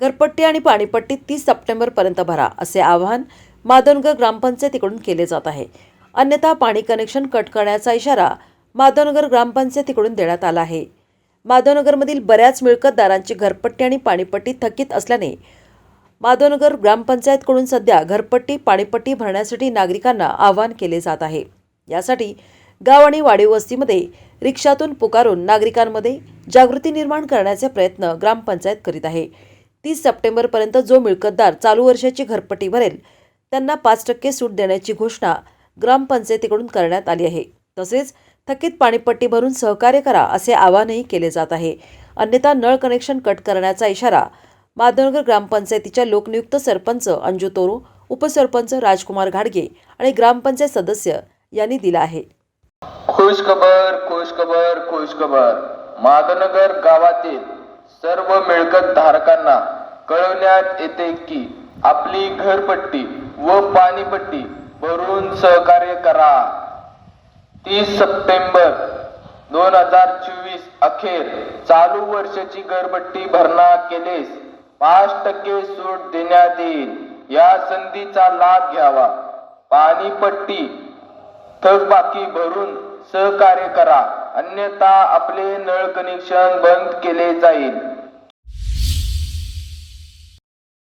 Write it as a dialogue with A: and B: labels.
A: घरपट्टी आणि पाणीपट्टी तीस सप्टेंबरपर्यंत भरा असे आवाहन माधवनगर ग्रामपंचायतीकडून केले जात आहे. अन्यथा पाणी कनेक्शन कट करण्याचा इशारा माधवनगर ग्रामपंचायतीकडून देण्यात आला आहे. माधवनगरमधील बऱ्याच मिळकतदारांची घरपट्टी आणि पाणीपट्टी थकीत असल्याने माधवनगर ग्रामपंचायतकडून सध्या घरपट्टी पाणीपट्टी भरण्यासाठी नागरिकांना आवाहन केले जात आहे. यासाठी गाव आणि वाडीव वस्तीमध्ये रिक्षातून पुकारून नागरिकांमध्ये जागृती निर्माण करण्याचे प्रयत्न ग्रामपंचायत करीत आहे. तीस सप्टेंबरपर्यंत जो मिळकतदार चालू वर्षाची घरपट्टी भरेल त्यांना पाच टक्के सूट देण्याची घोषणा ग्रामपंचायतीकडून करण्यात आली आहे. तसेच थकीत पाणीपट्टी भरून सहकार्य करा असे आवाहनही केले जात आहे. अन्यथा नळ कनेक्शन कट करण्याचा इशारा माधवनगर ग्रामपंचायतीच्या लोकनियुक्त सरपंच अंजू तोरू उपसरपंच राजकुमार घाडगे आणि ग्रामपंचायत सदस्य यांनी दिला आहे.
B: खुश खबर खुश खबर खुश खबर. गावातील सर्व मिळकत धारकांना कळवण्यात येते की आपली घरपट्टी व पाणीपट्टी भरून सहकार्य करा. तीस सप्टेंबर दोन हजार चोवीस अखेर चालू वर्षाची घरपट्टी भरणा केलेस पाच टक्के सूट देण्यात येईल. या संधीचा लाभ घ्यावा. पाणीपट्टी थकबाकी भरून सहकार्य करा. अन्यथा आपले नळ कनेक्शन बंद केले जाईल.